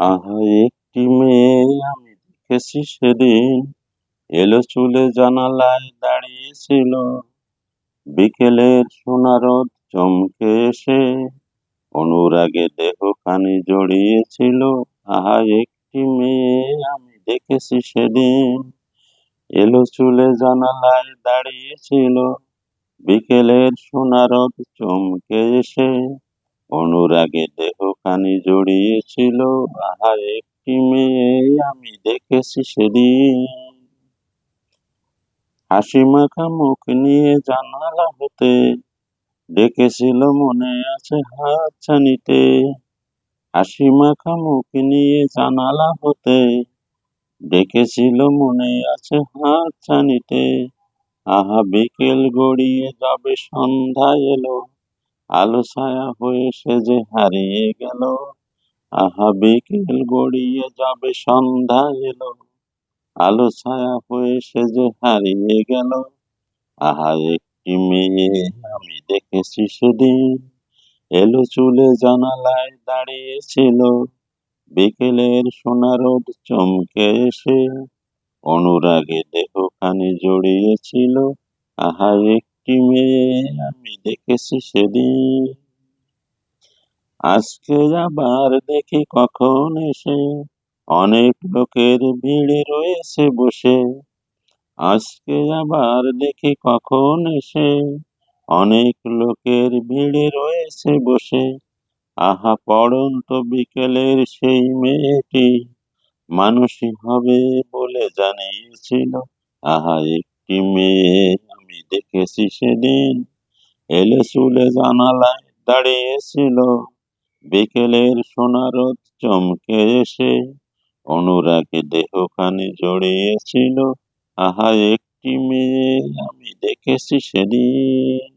আহা একটি মেয়ে, আমি দেখেছি সেদিন। এলো চুলে জানালায় দাঁড়িয়েছিল। বিকেলের সোনা রোদ চমকে এসে অনুরাগে দেহখানি জড়িয়েছিল। আহা একটি মেয়ে, আমি দেখেছি সেদিন। এলো চুলে জানালায় দাঁড়িয়েছিল। বিকেলের সোনা রোদ চমকে এসে অনুরাগে দেহখানি জড়িয়েছিল। আহা, একটি মেয়ে আমি দেখেছি সেদিন। হাসি মাখা মুখ নিয়ে জানালা হতে ডেকেছিল মনে আছে হাত ছানিতে হাসি মাখা মুখ নিয়ে জানালা হতে ডেকেছিল মনে আছে হাত ছানিতে আহা, বিকেল গড়িয়ে যাবে, সন্ধ্যা এলো। আলো ছায়া হয়ে সে যে হারিয়ে গেল, আহা বিকেল গড়িয়ে যাবে সন্ধ্যা এলো। আলো ছায়া হয়ে সে যে হারিয়ে গেল, আহা একটি মেয়ে আমি দেখেছি সেদিন। এলো চুলে জানালায় দাঁড়িয়েছিল, বিকেলের সোনা রোদ চমকে এসে, অনুরাগে দেহখানি জড়িয়েছিল, আহা একটি মেয়ে আমি দেখেছি সেদিন। আজকে আবার দেখি কখন এসে অনেক লোকের ভিড়ে রয়েছে বসে। আজকে আবার দেখি কখন এসে অনেক লোকের ভিড়ে রয়েছে বসে। আহা, পড়ন্ত বিকেলের সেই মেয়েটি মানুষই হবে বলে জানিয়েছিল। আহা, একটি মেয়ে দেখেছি সেদিন এলে চুলে জানালায় দাঁড়িয়েছিল বিকেলের সোনারত চমকে এসে অনুরাগে দেহখানি জড়িয়েছিল আহা একটি মেয়ে আমি দেখেছি সেদিন